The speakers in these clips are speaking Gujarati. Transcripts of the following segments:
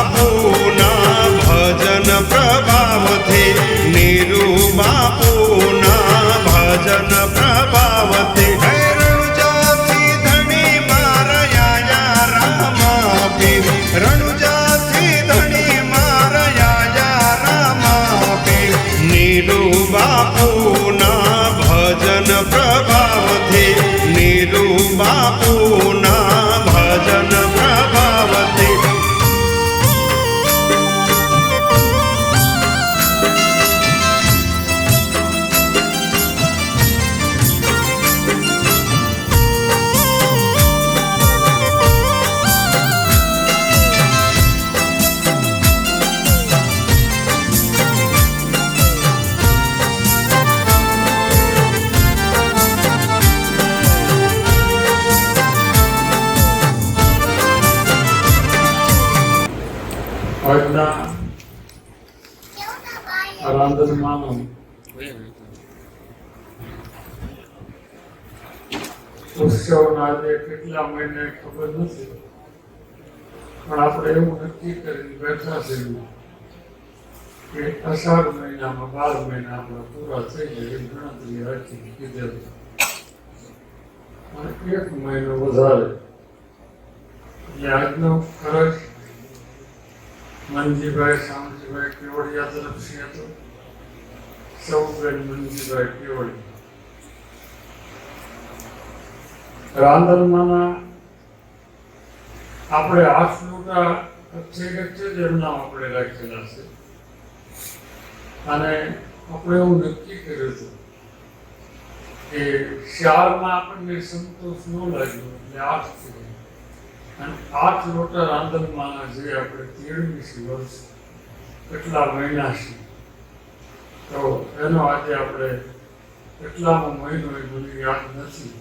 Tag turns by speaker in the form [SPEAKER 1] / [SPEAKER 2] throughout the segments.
[SPEAKER 1] Uh-oh. બેઠા છીએ કે અષાઢ મહિનામાં, બાર મહિના પૂરા થઈ જાય એવી ગણતરી રાખી કીધેલું એક મહિનો વધારે. આજનો ખર્ચ મનજીભાઈ શામજીભાઈ કેવડિયા તરફથી હતો. સૌબેન મનજીભાઈ કેવડિયા. રાંદલમાંના આપણે આઠ લોટા છે મહિના તો એનો આજે આપણે કેટલામો મહિનો એ યાદ નથી.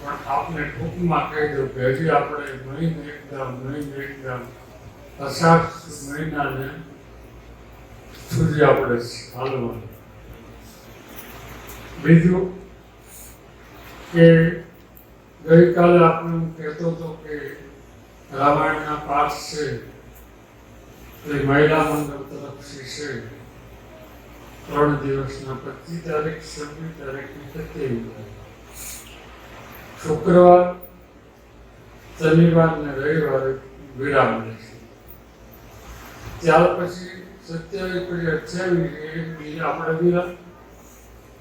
[SPEAKER 1] પણ આપણે ટૂંકમાં કહી દઉં કે હજી આપણે મહિને એકદમ મહિને એકદમ અષાઢ મહિનાને સૂર્ય આપણે હાલવાનું બીજું કે ગઈકાલે આપણે હું કહેતો હતો કે રામાયણના પાઠ છે એ મહિલા મંડળ તરફથી છે. ત્રણ દિવસના પચીસ તારીખ, છવ્વીસ તારીખ ને સત્યાવીસ તારીખ. શુક્રવાર, શનિવાર ને રવિવારે વિરામ રહેશે ત્યાર પછી સત્યાવીસ પછી અઠ્યાવીસ એક બીજા આપણે વિરામ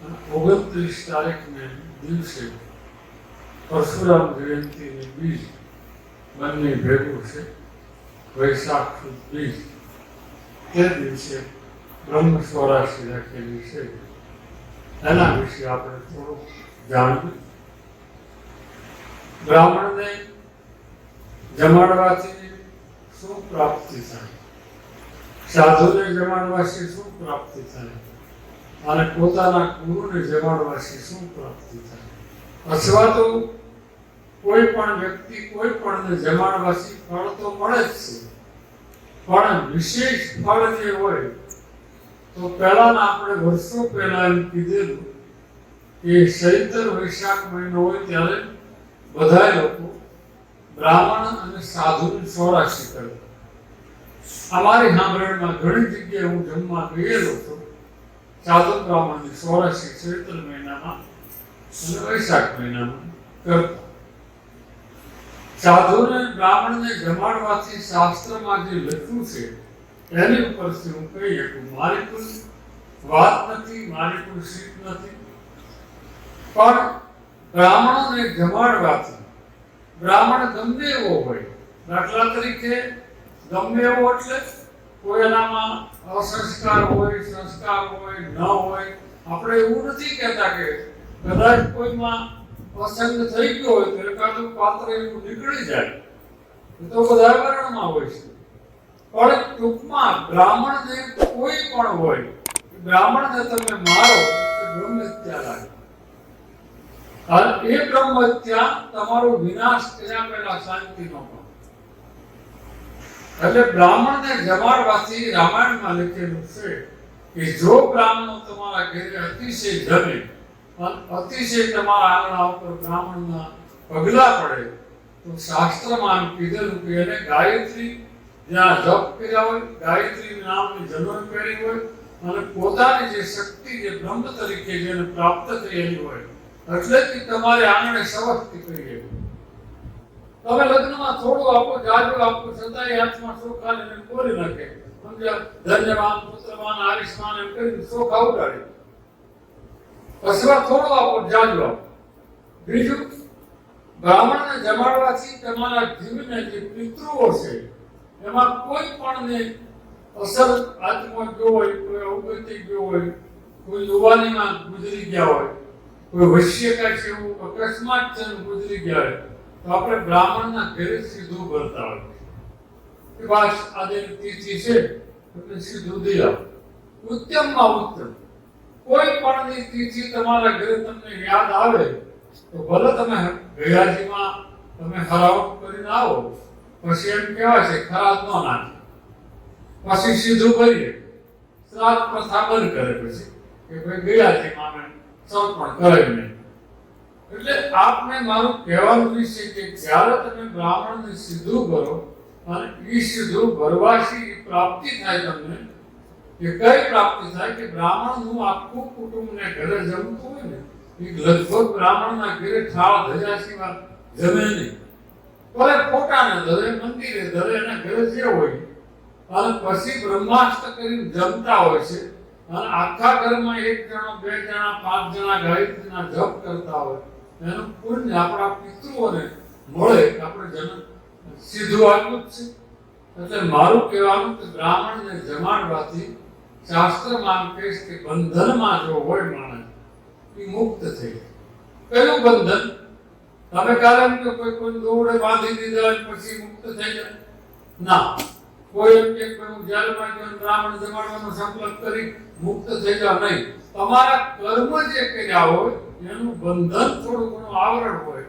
[SPEAKER 1] અને ઓગણત્રીસ તારીખને દિવસે પરશુરામ જયંતિની બીજ બંને ભેગું છે વૈશાખ બીજ. તે દિવસે બ્રહ્મ સ્વરાશી રાખેલી છે. એના વિશે આપણે થોડુંક જાણવું. બ્રાહ્મણને જમાડવાથી શું પ્રાપ્તિ થાય? સાધુને જમાડવાથી શું પ્રાપ્તિ થાય? અને પોતાના ગુરુને જમાડવાથી શું પ્રાપ્તિ થાય? અથવા તો કોઈ પણ વ્યક્તિ કોઈ પણ જમાડવાથી ફળ તો મળે જ છે. પણ વિશેષ ફળ જે હોય, તો પહેલાના આપણે વર્ષો પહેલા એમ કીધેલું કે ચૈતર વૈશાખ મહિનો હોય ત્યારે બધા લોકો બ્રાહ્મણ અને સાધુની સોરાશી કરે. અમારી સાંભળમાં ઘણી જગ્યાએ હું જમવા ગયેલો છું સાધુ બ્રાહ્મણની સોળસી ચૈત્ર મહિનામાં વૈશાખ મહિનામાં કરતા. સાધુને બ્રાહ્મણને જમાડવાથી શાસ્ત્રમાં જે લખ્યું છે, એની ઉપરથી હું કહી શકું, મારી કોઈ વાત નથી, મારી કોઈ શીખ નથી. પણ બ્રાહ્મણોને જમાડવાથી, બ્રાહ્મણ ગમે એવો હોય, દાખલા તરીકે ગમે એવો એટલે કોઈનામાં અસંસ્કાર હોય, સંસ્કાર હોય, ન હોય, આપણે એવું નથી કહેતા કે કદાચ કોઈમાં અસંગ થઈ ગયો હોય, તો એકાદું પાત્ર એવું નીકળી જાય. એ તો બધા વર્ણમાં હોય છે. પણ ટૂંકમાં બ્રાહ્મણને કોઈ પણ હોય બ્રાહ્મણને તમે મારો તો બ્રહ્મ લાગે એ બ્રહ્મ હત્યા તમારો વિનાશ એના પહેલા શાંતિનો પણ એટલે બ્રાહ્મણને જમાડવાથી રામાયણમાં લખેલું છે કે જો બ્રાહ્મણો તમારા ઘરે અતિશય જમે અતિશય તમારા આંગણા ઉપર બ્રાહ્મણના પગલા પડે, તો શાસ્ત્રમાં આમ કીધેલું કે એને ગાયત્રી, જ્યાં જપ કર્યા હોય, ગાયત્રી નામની જરૂર કરી હોય, અને પોતાની જે શક્તિ જે બ્રહ્મ તરીકે જેને પ્રાપ્ત થયેલી હોય, એટલે કે તમારે આંગણે સવસ્તી કરીએ. તમે લગ્નમાં થોડું આપો જાજુ આપો, છતાંય હાથમાં શોખ આલીને બોલી નાખે. ધન્યવાન પુત્રવાન આયુષ્માન એમ કરીને શોખ આવડાડે પછી થોડું આપો જાજુ આપો. બીજું, બ્રાહ્મણને જમાડવાથી તમારા જીવને જે પિતૃઓ છે, એમાં કોઈ પણ ને અસર આત્મા ગયો હોય, કોઈ અવગતિ ગયો હોય, કોઈ યુવાનીમાં ગુજરી ગયા હોય, કોઈ વૈશ્યકા છે એવું અકસ્માત છે ગુજરી ગયા હોય તો આપણે બ્રાહ્મણના ઘરે સીધું ભરતા હોય કે બસ આજે તિથિ છે, એટલે સીધું દઈ આવો. ઉત્તમમાં ઉત્તમ. કોઈ પણની તિથિ તમારા ઘરે તમને યાદ આવે, તો ભલે તમે ગયાજીમાં તમે હરાવટ કરીને આવો, પછી એમ કહેવાય છે, ખરાબ ન નાખે પછી સીધું ભરીએ શ્રાદ્ધ પ્રથા બંધ કરે પછી. કે ભાઈ ગયાજીમાં અમે સમર્પણ કરાવી નહીં એટલે આપને મારું કહેવાનું વિશે કે જ્યારે તમે બ્રાહ્મણને સીધું ભરો અને એ સીધું ભરવાથી પ્રાપ્તિ થાય તમને કે કઈ પ્રાપ્તિ થાય? કે બ્રાહ્મણનું આખું કુટુંબને ઘરે જમતું હોય ને એ લગભગ બ્રાહ્મણના ઘરે ઠાળ ધજા સિવાય જમે નહીં. ભલે પોતાને ધરે મંદિરે ધરે એના ઘરે જે હોય, અને પછી બ્રહ્માસ્ત્ર કરીને જમતા હોય છે, અને આખા ઘરમાં એક જણો, બે જણા, પાંચ જણા ગાયત્રીના જપ કરતા હોય એનું પુણ્ય આપણા પિતૃઓને મળે, આપણે જન્મ સીધું આટલું જ છે. એટલે મારું કહેવાનું કે બ્રાહ્મણને જમાડવાથી શાસ્ત્રમાં કહે કે બંધનમાં જો હોય માણસ એ મુક્ત થઈ કયું બંધન, તમે કારણ કે કોઈ કોઈ દોડે બાંધી દીધા પછી મુક્ત થઈ જાય. ના, કોઈ એમ કે હું જેલમાં બ્રાહ્મણ જમાડવાનો સંકલ્પ કરી મુક્ત થઈ જાવ નહીં. તમારા કર્મ જે કર્યા હોય, એનું બંધન થોડું ઘણું આવરણ હોય.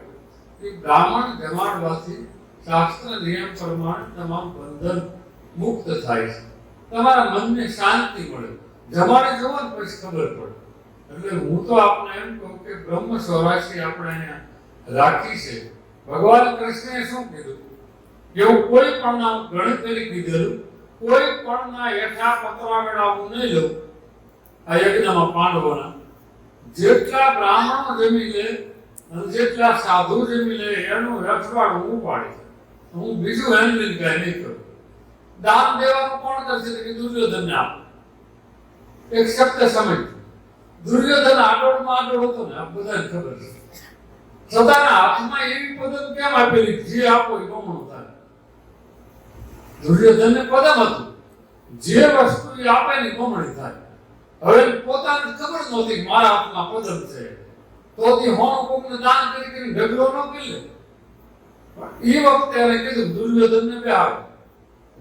[SPEAKER 1] એ બ્રાહ્મણ જમાડવાથી શાસ્ત્ર, નિયમ, પ્રમાણે તમામ બંધન મુક્ત થાય છે. તમારા મનને શાંતિ મળે. જમાડે જવો ને પછી ખબર પડે. એટલે હું તો આપને એમ કહું કે બ્રહ્મ સ્વરાશી આપણે અહીંયા રાખી છે. ભગવાન કૃષ્ણએ શું કીધું? એવું કોઈ પણ નામ ગણિત કરી કીધેલું, કોઈ પણ ના યથા પતરાગડા હું નહીં લઉં. આ યજ્ઞમાં પાંડવોના. જેટલા બ્રાહ્મણો જમી લે અને જેટલા સાધુ જમી લે, એનું રખવાડ હું પાડી હું બીજું હેન્ડલિંગ કઈ નહીં કરું. દાન દેવાનું કોણ કરશે કે કે દુર્યોધનને આપો. એક શબ્દ સમજ. દુર્યોધન આડોળમાં આડોળ હતો ને, આ બધાને ખબર છે. સદાના હાથમાં એવી પદમ કેમ આપેલી? જે આપો એ બમણું થાય. દુર્યોધનને પદમ હતું. જે વસ્તુ એ આપે ને બમણી થાય. હવે પોતાને ખબર નહોતી મારા હાથમાં પદમ છે. તો તે હોણ કોકને દાન કરી કરી ઢગલો ન કરી લે. પણ એ વખતે એને કીધું, દુર્યોધનને બે આવે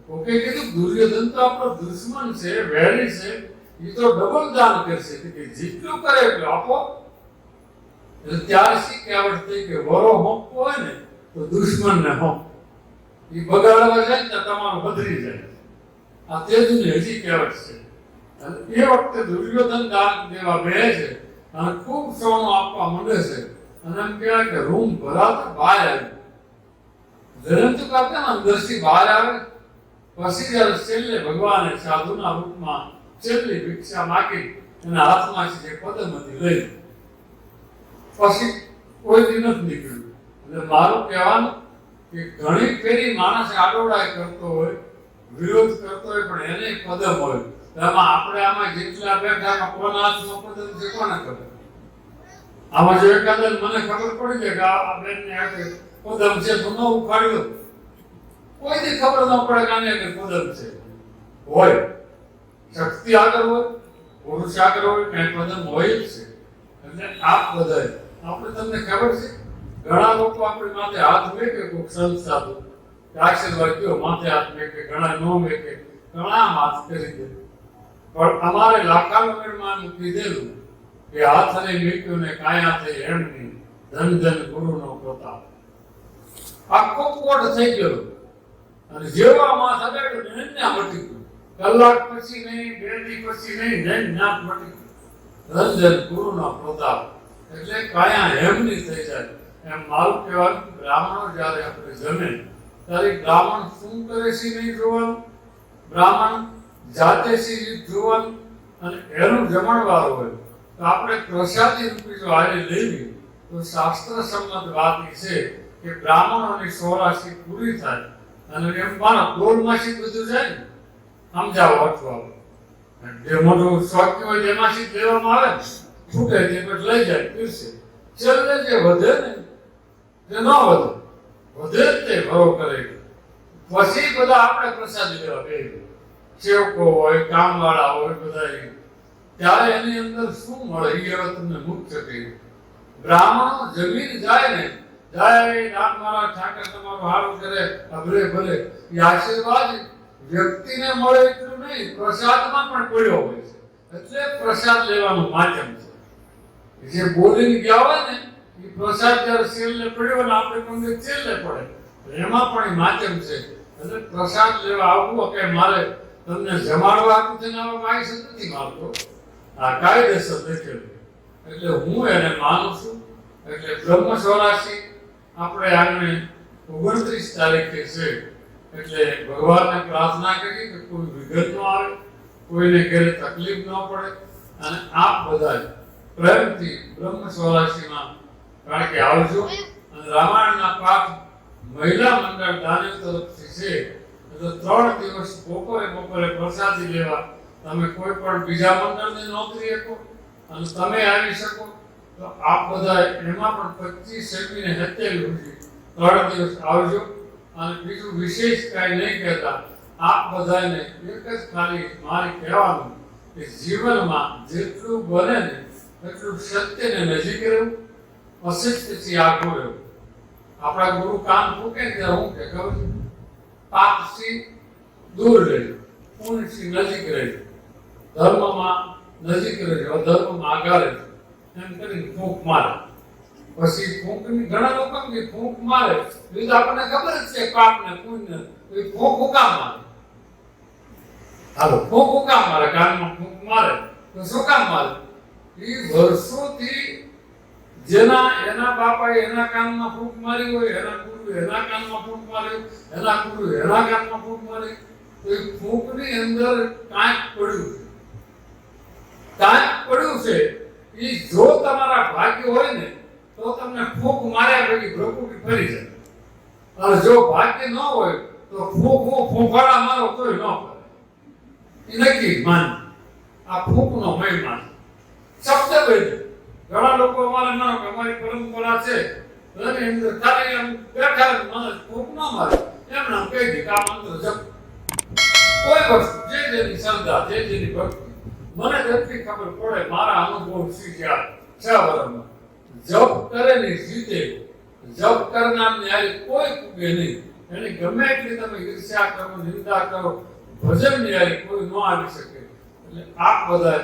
[SPEAKER 1] કોકે કીધું, દુર્યોધન તો આપણો દુશ્મન છે, વેરી છે. એ તો ડબલ દાન કરશે. કે જેટલું કરે એટલું આપો. એટલે ત્યારે શી કહેવત થઈ કે વરો હોંકવો હોય ને, તો દુશ્મનને હોંક એ બગાડવા જાય ને તમારું બદલી જાય. આ તેજની હજી કહેવત છે. એ વખતે દુર્યોધન દાન દેવા બે છે. અને ખૂબ સોનું આપવા માંડે છે. અને એમ કહેવાય કે રૂમ ભરાતા બહાર આવી. જયંતુ કરતા અંદરથી બહાર આવે. પછી જ્યારે છેલ્લે ભગવાને સાધુના રૂપમાં છેલ્લી ભિક્ષા માગી, એના હાથમાંથી જે પદમ હતી લઈ. પછી કોઈ દી નથી નીકળ્યું. એટલે મારું કહેવાનું કે ઘણી ફેરી માણસ આડોડાય કરતો હોય, વિરોધ કરતો હોય, પણ એને પદમ હોય એમાં આપણે આમાં જેટલા બેઠા કોના હાથમાં પદમ છે, કોને ખબર? આમાં જો એકાદ મને ખબર પડી જાય કે આ બેનને હાથે પદમ છે તો ન ઉખાડી દો કોઈ દી ખબર ન પડે કે આને આગળ છે. હોય. શક્તિ આગળ હોય, પુરુષ આગળ હોય, કઈ પદમ હોય જ છે. એટલે આપ બધાય, આપણે તમને ખબર છે, ઘણા લોકો આપણે માથે હાથ મેકે, કોઈક સંત સાધુ આશીર્વાદ કયો, માથે હાથ મેકે, ઘણા નો મેકે, ઘણા હાથ કરી દે. પણ અમારે લાખાનો મેળમાં કીધેલું કે હાથ અને મેક્યો ને કાયા થઈ એમ ધન ધન ગુરુનો પ્રતાપ. આખો કોટ થઈ ગયો. અને જેવા માથા બેઠો ને મટી ગયું. કલાક પછી નહીં બે દી પછી નહીં નાથ મટી ગયું. રંજન ગુરુનો પ્રતાપ. એટલે કાયા હેમની થઈ જાય. એમ મારું કહેવાનું બ્રાહ્મણો જ્યારે આપણે જમે, ત્યારે બ્રાહ્મણ શું કરે છે નહીં જોવાનું? બ્રાહ્મણ જાતે છે એ અને એનું જમણવાર હોય, તો આપણે પ્રસાદી રૂપી જો આજે લેવી તો શાસ્ત્ર સંમત વાત છે કે બ્રાહ્મણોની સોળાશી પૂરી થાય અને એમ માનો ગોળમાંથી બધું જાય ને, સમજાવો અઠવાડો જે મોટું સ્વાક્ય હોય એમાંથી લેવામાં આવે છૂટે તે પછી લઈ જાય પીરશે છેલ્લે જે વધે ને તે ન વધે વધે તે ભરો કરે. પછી બધા આપણે પ્રસાદી લેવા બેસી સેવકો હોય કામવાળા હોય બધા ત્યારે એની અંદર શું મળે? એ હવે તમને મુખ્ય કહ્યું બ્રાહ્મણો જમીન જાય ને, જાય નામ મારા ઠાકર તમારો હારું કરે, અભરે ભલે, એ આશીર્વાદ વ્યક્તિને મળે એટલું નહીં, પ્રસાદમાં પણ પડ્યો હોય છે. એટલે પ્રસાદ લેવાનું માધ્યમ છે. જે બોલીને ગયા હોય ને, એ પ્રસાદ જ્યારે છેલ્લે પડ્યો ને, આપણે પણ છેલ્લે પડે. એમાં પણ એ માધ્યમ છે. એટલે પ્રસાદ લેવા આવવું કે મારે તમને જમાડવા થઈને આવવા આવી નથી માગતો આ કાયદેસર લખેલું એટલે હું એને માનું છું. એટલે બ્રહ્મ સ્વરાશી આપણે આને ઓગણત્રીસ તારીખે છે. એટલે ભગવાનને પ્રાર્થના કરી કે કોઈ વિગત ન આવે, કોઈને ઘેરે તકલીફ ન પડે. અને આપ બધા પ્રેમથી બ્રહ્મ સ્વરાશીમાં, કારણ કે આવજો. અને રામાયણના પાઠ મહિલા મંડળ દાનવ તરફથી છે. એટલે ત્રણ દિવસ બપોરે બપોરે પ્રસાદી લેવા તમે કોઈ પણ બીજા મંડળની નોકરી શકો અને તમે આવી શકો, તો આપ બધા એમાં પણ પચીસ સેમીને હત્યાવી સુધી ત્રણ દિવસ આવજો અને બીજું વિશેષ કાંઈ નહીં કહેતા, આપ બધાને એક જ ખાલી મારે કહેવાનું કે જીવનમાં જેટલું બને ને એટલું સત્યને નજીક રહેવું અસત્યથી આગળ રહેવું આપણા ગુરુ કામ ફૂકે ને હું કે ખબર છે? પાપથી દૂર રહેવું પુણ્યથી નજીક રહેવું ધર્મમાં નજીક રહેજો, અધર્મમાં આગળ રહેજો. એમ કરીને ફૂંક મારે. પછી ફૂંકની ઘણા લોકો ફૂંક મારે. એ તો આપણને ખબર જ છે પાપ ને પુણ્ય એ ફૂંક હુકામ મારે? હાલો, ફૂંક હુકામ મારે? કાનમાં ફૂંક મારે? તો શું કામ મારે? એ વર્ષોથી જેના, એના બાપાએ એના કાનમાં ફૂંક મારી હોય, એના ગુરુ એના કાનમાં ફૂંક મારે, એના ગુરુ એના કાનમાં ફૂંક મારે. એ ફૂંકની અંદર કાંઈક પડ્યું. કાંઈક પડ્યું છે. એ જો તમારા ભાગ્ય હોય ને, તો તમને ફૂંક માર્યા પછી પ્રકૃતિ ફરી જાય. અને જો ભાગ્ય ન હોય, તો ફૂંક હું ફૂંફાડા મારો તોય ન ફરે એ નક્કી માન. આ ફૂંકનો મહિમા શબ્દ બન્યો. ઘણા લોકો અમારે માનો કે અમારી પરંપરા છે એની અંદર ખાલી એમ બેઠા મને કોઈ વસ્તુ ભક્તિ, મને જેટલી ખબર પડે મારા અનુભવ શીખ્યા છ વર્ષમાં જપ કરે ને જીતે. જપ કરનાર ન્યાય કોઈ પૂગે નહીં. એની ગમે એટલી તમે ઈર્ષ્યા કરો, નિંદા કરો, ભજન ન્યાય કોઈ ન આવી શકે. એટલે આપ બધા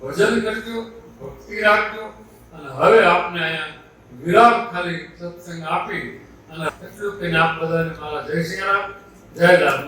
[SPEAKER 1] ભજન કરજો, ભક્તિ રાખજો, અને હવે આપને અહીંયા વિરામ ખાલી સત્સંગ આપી અને આપ બધાને મારા જય શ્રી રામ જય રામ